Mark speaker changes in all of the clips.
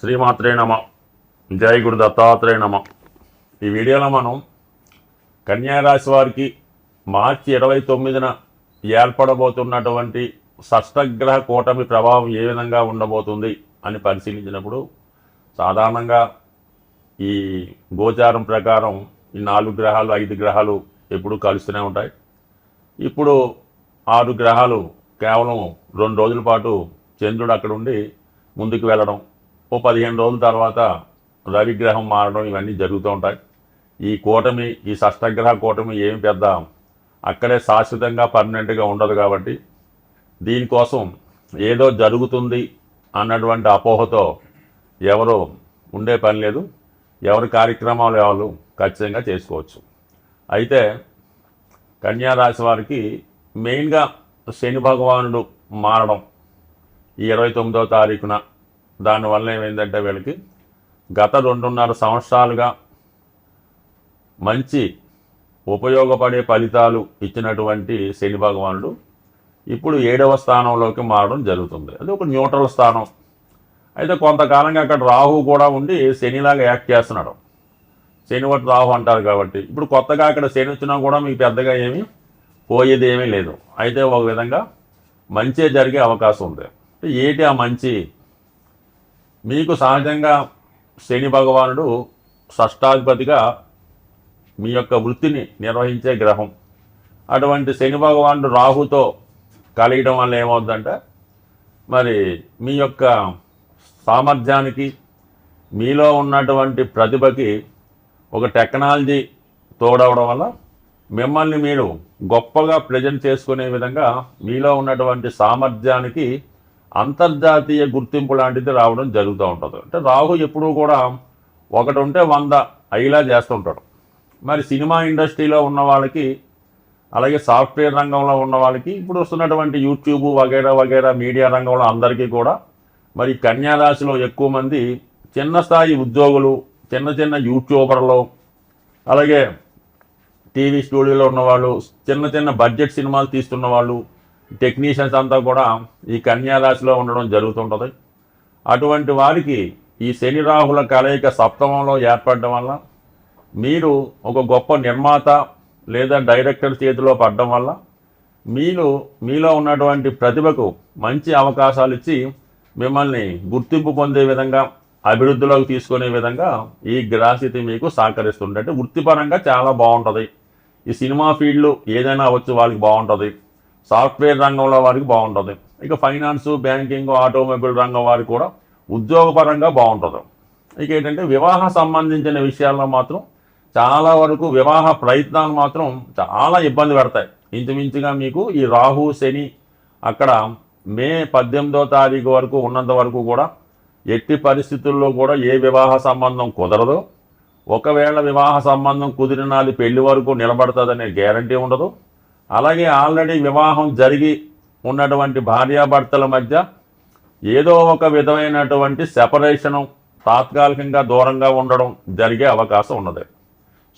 Speaker 1: శ్రీమాత్రే నమ. జయ గురు దత్తాత్రేయ నమ. ఈ వీడియోలో మనం కన్యారాశి వారికి మార్చి ఇరవై తొమ్మిదిన ఏర్పడబోతున్నటువంటి షష్టగ్రహ కూటమి ప్రభావం ఏ విధంగా ఉండబోతుంది అని పరిశీలించినప్పుడు సాధారణంగా ఈ గోచారం ప్రకారం ఈ నాలుగు గ్రహాలు ఐదు గ్రహాలు ఎప్పుడూ కలుస్తూనే ఉంటాయి. ఇప్పుడు ఆరు గ్రహాలు కేవలం రెండు రోజుల పాటు చంద్రుడు అక్కడ ఉండి ముందుకు వెళ్ళడం ఓ పదిహేను రోజుల తర్వాత రవిగ్రహం మారడం ఇవన్నీ జరుగుతూ ఉంటాయి. ఈ కూటమి ఈ షష్టగ్రహ కూటమి ఏమి పెద్ద? అక్కడే శాశ్వతంగా పర్మనెంట్గా ఉండదు కాబట్టి దీనికోసం ఏదో జరుగుతుంది అన్నటువంటి అపోహతో ఎవరు ఉండే పని లేదు. ఎవరి కార్యక్రమాలు ఎవరు ఖచ్చితంగా చేసుకోవచ్చు. అయితే కన్యారాశి వారికి మెయిన్గా శని భగవానుడు మారడం ఈ ఇరవై తొమ్మిదవ తారీఖున దానివల్ల ఏమైందంటే వీళ్ళకి గత రెండున్నర సంవత్సరాలుగా మంచి ఉపయోగపడే ఫలితాలు ఇచ్చినటువంటి శని భగవానుడు ఇప్పుడు ఏడవ స్థానంలోకి మారడం జరుగుతుంది. అది ఒక న్యూట్రల్ స్థానం. అయితే కొంతకాలంగా అక్కడ రాహు కూడా ఉండి శనిలాగా యాక్ట్ చేస్తున్నాడు. శని ఒకటి రాహు అంటారు కాబట్టి. ఇప్పుడు కొత్తగా అక్కడ శని వచ్చినా కూడా మీకు పెద్దగా ఏమీ పోయేది ఏమీ లేదు. అయితే ఒక విధంగా మంచి జరిగే అవకాశం ఉంది. ఏటి ఆ మంచి? మీకు సహజంగా శని భగవానుడు షష్టాధిపతిగా మీ యొక్క వృత్తిని నిర్వహించే గ్రహం. అటువంటి శని భగవానుడు రాహుతో కలియడం వల్ల ఏమవుతుందంటే మరి మీ యొక్క సామర్థ్యానికి మీలో ఉన్నటువంటి ప్రతిభకి ఒక టెక్నాలజీ తోడవడం వల్ల మిమ్మల్ని మీరు గొప్పగా ప్రజెంట్ చేసుకునే విధంగా మీలో ఉన్నటువంటి సామర్థ్యానికి అంతర్జాతీయ గుర్తింపు లాంటిది రావడం జరుగుతూ ఉంటుంది. అంటే రాహు ఎప్పుడూ కూడా ఒకటి ఉంటే వంద అయ్యేలా చేస్తుంటాడు. మరి సినిమా ఇండస్ట్రీలో ఉన్న వాళ్ళకి అలాగే సాఫ్ట్వేర్ రంగంలో ఉన్న వాళ్ళకి ఇప్పుడు వస్తున్నటువంటి యూట్యూబ్ వగైరా వగైరా మీడియా రంగంలో అందరికీ కూడా మరి కన్యారాశిలో ఎక్కువ మంది చిన్న స్థాయి ఉద్యోగులు చిన్న చిన్న యూట్యూబర్లు అలాగే టీవీ స్టూడియోలో ఉన్నవాళ్ళు చిన్న చిన్న బడ్జెట్ సినిమాలు తీస్తున్న వాళ్ళు టెక్నీషియన్స్ అంతా కూడా ఈ కన్యారాశిలో ఉండడం జరుగుతుంటుంది. అటువంటి వారికి ఈ శని రాహుల కలయిక సప్తమంలో ఏర్పడడం వల్ల మీరు ఒక గొప్ప నిర్మాత లేదా డైరెక్టర్ చేతిలో పడడం వల్ల మీరు మీలో ఉన్నటువంటి ప్రతిభకు మంచి అవకాశాలు ఇచ్చి మిమ్మల్ని గుర్తింపు పొందే విధంగా అభివృద్ధిలోకి తీసుకునే విధంగా ఈ గ్రాసితి మీకు సహకరిస్తుంది అంటే వృత్తిపరంగా చాలా బాగుంటుంది. ఈ సినిమా ఫీల్డ్లో ఏదైనా వచ్చి వాళ్ళకి బాగుంటుంది. సాఫ్ట్వేర్ రంగంలో వారికి బాగుంటుంది. ఇక ఫైనాన్స్ బ్యాంకింగ్ ఆటోమొబైల్ రంగం వారికి కూడా ఉద్యోగపరంగా బాగుంటుంది. ఇక ఏంటంటే వివాహ సంబంధించిన విషయాల్లో మాత్రం చాలా వరకు వివాహ ప్రయత్నాలు మాత్రం చాలా ఇబ్బంది పెడతాయి. ఇంచుమించుగా మీకు ఈ రాహు శని అక్కడ మే పద్దెనిమిదో తారీఖు వరకు ఉన్నంత వరకు కూడా ఎట్టి పరిస్థితుల్లో కూడా ఏ వివాహ సంబంధం కుదరదు. ఒకవేళ వివాహ సంబంధం కుదిరినాది పెళ్ళి వరకు నిలబడుతుందనే గ్యారంటీ ఉండదు. అలాగే ఆల్రెడీ వివాహం జరిగి ఉన్నటువంటి భార్యాభర్తల మధ్య ఏదో ఒక విధమైనటువంటి సెపరేషను తాత్కాలికంగా దూరంగా ఉండడం జరిగే అవకాశం ఉన్నది.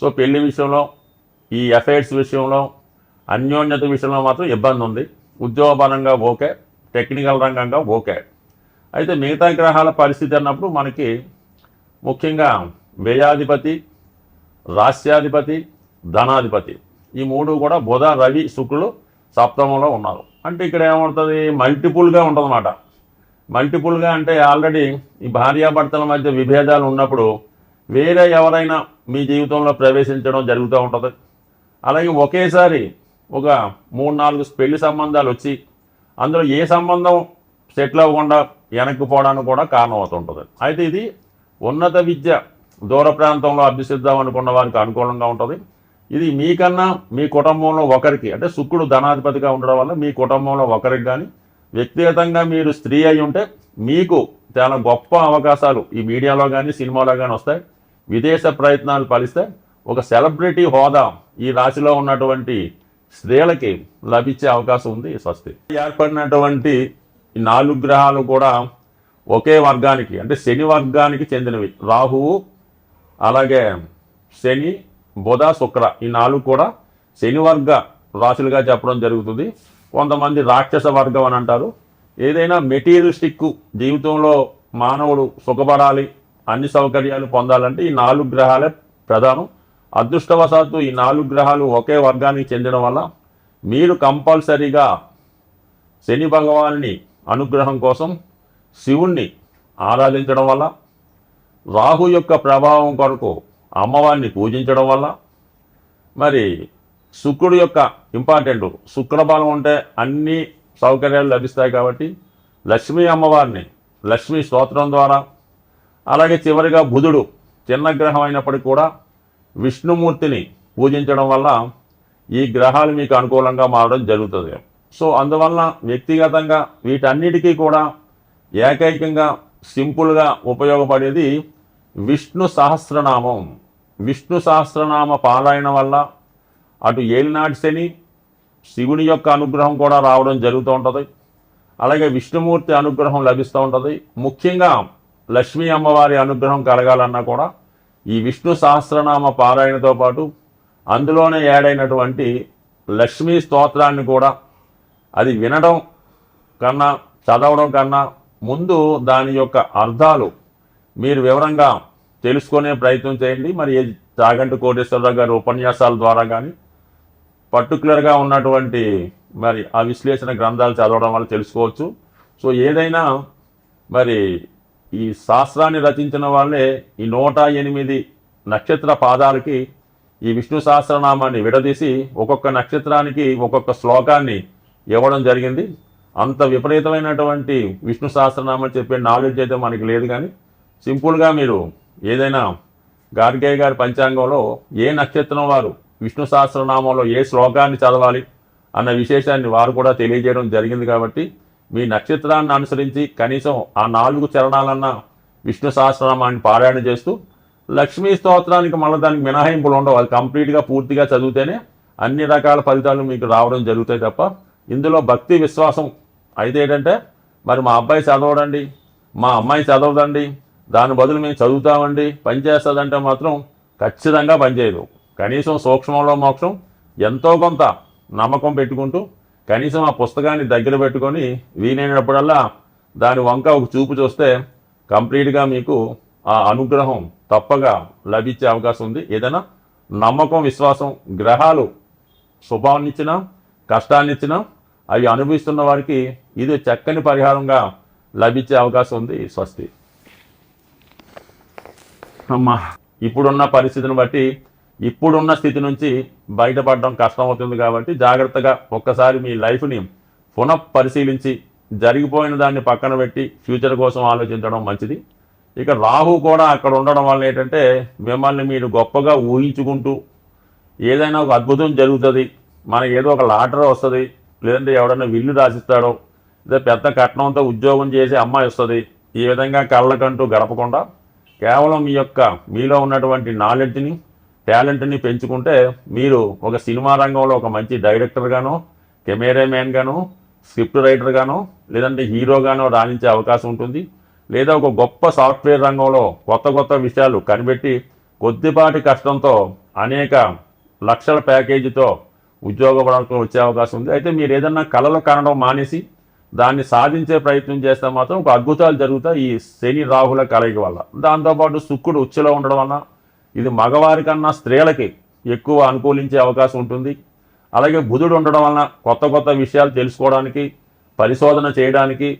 Speaker 1: సో పెళ్ళి విషయంలో ఈ ఎఫైర్స్ విషయంలో అన్యోన్యత విషయంలో మాత్రం ఇబ్బంది ఉంది. ఉద్యోగపరంగా ఓకే టెక్నికల్ రంగంగా ఓకే. అయితే మిగతా గ్రహాల పరిస్థితి అన్నప్పుడు మనకి ముఖ్యంగా వ్యయాధిపతి రాస్యాధిపతి ధనాధిపతి. ఈ మూడు కూడా బుధ రవి శుక్రులు సప్తమంలో ఉన్నారు. అంటే ఇక్కడ ఏమవుతుంది? మల్టిపుల్గా ఉంటుందన్నమాట. మల్టిపుల్గా అంటే ఆల్రెడీ ఈ భార్యాభర్తల మధ్య విభేదాలు ఉన్నప్పుడు వేరే ఎవరైనా మీ జీవితంలో ప్రవేశించడం జరుగుతూ ఉంటుంది. అలాగే ఒకేసారి ఒక మూడు నాలుగు పెళ్ళి సంబంధాలు వచ్చి అందులో ఏ సంబంధం సెటిల్ అవ్వకుండా వెనక్కి పోవడానికి కూడా కారణం అవుతుంటుంది. అయితే ఇది ఉన్నత విద్య దూర ప్రాంతంలో అభ్యసిద్దాం అనుకున్న వారికి అనుకూలంగా ఉంటుంది. ఇది మీకన్నా మీ కుటుంబంలో ఒకరికి అంటే శుక్రుడు ధనాధిపతిగా ఉండడం వల్ల మీ కుటుంబంలో ఒకరికి కానీ వ్యక్తిగతంగా మీరు స్త్రీ అయి ఉంటే మీకు చాలా గొప్ప అవకాశాలు ఈ మీడియాలో కానీ సినిమాలో కానీ వస్తాయి. విదేశ ప్రయత్నాలు ఫలిస్తే ఒక సెలబ్రిటీ హోదా ఈ రాశిలో ఉన్నటువంటి స్త్రీలకి లభించే అవకాశం ఉంది స్వస్తి. ఏర్పడినటువంటి ఈ నాలుగు గ్రహాలు కూడా ఒకే వర్గానికి అంటే శని వర్గానికి చెందినవి. రాహువు అలాగే శని బుధ శుక్ర ఈ నాలుగు కూడా శనివర్గ రాశులుగా చెప్పడం జరుగుతుంది. కొంతమంది రాక్షస వర్గం అని అంటారు. ఏదైనా మెటీరియలిస్టిక్ జీవితంలో మానవుడు సుఖపడాలి అన్ని సౌకర్యాలు పొందాలంటే ఈ నాలుగు గ్రహాలే ప్రధానం. అదృష్టవశాత్తు ఈ నాలుగు గ్రహాలు ఒకే వర్గానికి చెందడం వల్ల మీరు కంపల్సరీగా శని భగవాన్ని అనుగ్రహం కోసం శివుణ్ణి ఆరాధించడం వల్ల రాహు యొక్క ప్రభావం కొరకు అమ్మవారిని పూజించడం వల్ల మరి శుక్రుడు యొక్క ఇంపార్టెంట్ శుక్రబలం ఉంటే అన్ని సౌకర్యాలు లభిస్తాయి కాబట్టి లక్ష్మీ అమ్మవారిని లక్ష్మీ స్తోత్రం ద్వారా అలాగే చివరిగా బుధుడు చిన్న గ్రహం అయినప్పటికీ కూడా విష్ణుమూర్తిని పూజించడం వల్ల ఈ గ్రహాలు మీకు అనుకూలంగా మారడం జరుగుతుంది. సో అందువల్ల వ్యక్తిగతంగా వీటన్నిటికీ కూడా ఏకైకంగా సింపుల్గా ఉపయోగపడేది విష్ణు సహస్రనామం. విష్ణు సహస్రనామ పారాయణ వల్ల అటు ఏలినాటి శని శివుని యొక్క అనుగ్రహం కూడా రావడం జరుగుతూ ఉంటుంది. అలాగే విష్ణుమూర్తి అనుగ్రహం లభిస్తూ ఉంటుంది. ముఖ్యంగా లక్ష్మీ అమ్మవారి అనుగ్రహం కలగాలన్నా కూడా ఈ విష్ణు సహస్రనామ పారాయణతో పాటు అందులోనే యాడైనటువంటి లక్ష్మీ స్తోత్రాన్ని కూడా అది వినడం కన్నా చదవడం కన్నా ముందు దాని యొక్క అర్థాలు మీరు వివరంగా తెలుసుకునే ప్రయత్నం చేయండి. మరి తాగంటి కోటేశ్వరరావు గారి ఉపన్యాసాల ద్వారా కానీ పర్టికులర్గా ఉన్నటువంటి మరి ఆ విశ్లేషణ గ్రంథాలు చదవడం వల్ల తెలుసుకోవచ్చు. సో ఏదైనా మరి ఈ శాస్త్రాన్ని రచించిన వాళ్ళే ఈ నూట ఎనిమిది నక్షత్ర పాదాలకి ఈ విష్ణు సహస్రనామాన్ని విడదీసి ఒక్కొక్క నక్షత్రానికి ఒక్కొక్క శ్లోకాన్ని ఇవ్వడం జరిగింది. అంత విపరీతమైనటువంటి విష్ణు సహస్రనామం చెప్పే నాలెడ్జ్ అయితే మనకి లేదు కానీ సింపుల్గా మీరు ఏదైనా గార్గే గారి పంచాంగంలో ఏ నక్షత్రం వారు విష్ణు సహస్రనామంలో ఏ శ్లోకాన్ని చదవాలి అన్న విశేషాన్ని వారు కూడా తెలియజేయడం జరిగింది కాబట్టి మీ నక్షత్రాన్ని అనుసరించి కనీసం ఆ నాలుగు చరణాలన్న విష్ణు సహస్రనామాన్ని పారాయణ చేస్తూ లక్ష్మీ స్తోత్రానికి మళ్ళీ దానికి మినహాయింపులు ఉండవు. అది కంప్లీట్గా పూర్తిగా చదివితేనే అన్ని రకాల ఫలితాలు మీకు రావడం జరుగుతాయి తప్ప ఇందులో భక్తి విశ్వాసం అయితే ఏంటంటే మరి మా అబ్బాయి చదవడండి మా అమ్మాయి చదవదండి దాని బదులు మేము చదువుతామండి పనిచేస్తుందంటే మాత్రం ఖచ్చితంగా పనిచేయదు కనీసం సూక్ష్మంలో మోక్షం ఎంతో కొంత నమ్మకం పెట్టుకుంటూ కనీసం ఆ పుస్తకాన్ని దగ్గర పెట్టుకొని వీలైనప్పుడల్లా దాని వంక ఒక చూపు చూస్తే కంప్లీట్గా మీకు ఆ అనుగ్రహం తప్పగా లభించే అవకాశం ఉంది. ఏదైనా నమ్మకం విశ్వాసం గ్రహాలు శుభాన్నిచ్చినా కష్టాన్నిచ్చినా అవి అనుభవిస్తున్న వారికి ఇది చక్కని పరిహారంగా లభించే అవకాశం ఉంది స్వస్తి. అమ్మా ఇప్పుడున్న పరిస్థితిని బట్టి ఇప్పుడున్న స్థితి నుంచి బయటపడడం కష్టం అవుతుంది కాబట్టి జాగ్రత్తగా ఒక్కసారి మీ లైఫ్ని పునః పరిశీలించి జరిగిపోయిన దాన్ని పక్కన పెట్టి ఫ్యూచర్ కోసం ఆలోచించడం మంచిది. ఇక రాహు కూడా అక్కడ ఉండడం వల్ల ఏంటంటే మిమ్మల్ని మీరు గొప్పగా ఊహించుకుంటూ ఏదైనా ఒక అద్భుతం జరుగుతుంది మనకి ఏదో ఒక లాటరీ వస్తుంది లేదంటే ఎవడన్నా విల్లు రాసిస్తాడో లేదా పెద్ద కట్నంతో ఉద్యోగం చేసే అమ్మాయి వస్తుంది ఈ విధంగా కళ్ళకంటూ గడపకుండా కేవలం మీ యొక్క మీలో ఉన్నటువంటి నాలెడ్జ్ని టాలెంట్ని పెంచుకుంటే మీరు ఒక సినిమా రంగంలో ఒక మంచి డైరెక్టర్గానో కెమెరామ్యాన్గానో స్క్రిప్ట్ రైటర్గానో లేదంటే హీరోగానో రాణించే అవకాశం ఉంటుంది. లేదా ఒక గొప్ప సాఫ్ట్వేర్ రంగంలో కొత్త కొత్త విషయాలు కనిపెట్టి కొద్దిపాటి కష్టంతో అనేక లక్షల ప్యాకేజీతో ఉద్యోగ వచ్చే అవకాశం ఉంది. అయితే మీరు ఏదన్నా కళలు కనడం మానేసి దాన్ని సాధించే ప్రయత్నం చేస్తే మాత్రం ఒక అద్భుతాలు జరుగుతాయి ఈ శని రాహుల కలయిక వల్ల. దాంతోపాటు శుక్రుడు ఉచ్చులో ఉండడం వల్ల ఇది మగవారి కన్నా స్త్రీలకి ఎక్కువ అనుకూలించే అవకాశం ఉంటుంది. అలాగే బుధుడు ఉండడం వలన కొత్త కొత్త విషయాలు తెలుసుకోవడానికి పరిశోధన చేయడానికి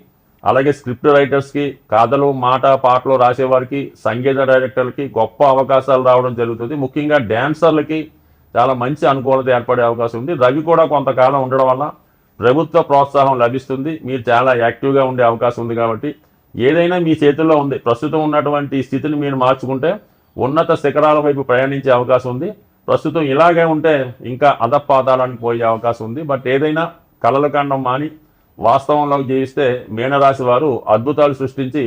Speaker 1: అలాగే స్క్రిప్ట్ రైటర్స్కి కథలు మాట పాటలు రాసేవారికి సంగీత డైరెక్టర్లకి గొప్ప అవకాశాలు రావడం జరుగుతుంది. ముఖ్యంగా డ్యాన్సర్లకి చాలా మంచి అనుకూలత ఏర్పడే అవకాశం ఉంది. రవి కూడా కొంతకాలం ఉండడం వల్ల ప్రభుత్వ ప్రోత్సాహం లభిస్తుంది. మీరు చాలా యాక్టివ్గా ఉండే అవకాశం ఉంది కాబట్టి ఏదైనా మీ చేతుల్లో ఉంది ప్రస్తుతం ఉన్నటువంటి స్థితిని మీరు మార్చుకుంటే ఉన్నత శిఖరాల వైపు ప్రయాణించే అవకాశం ఉంది. ప్రస్తుతం ఇలాగే ఉంటే ఇంకా అధపాతాళానికి పోయే అవకాశం ఉంది. బట్ ఏదైనా కలలకాండం మాని వాస్తవంలోకి జీవిస్తే మీనరాశి వారు అద్భుతాలు సృష్టించి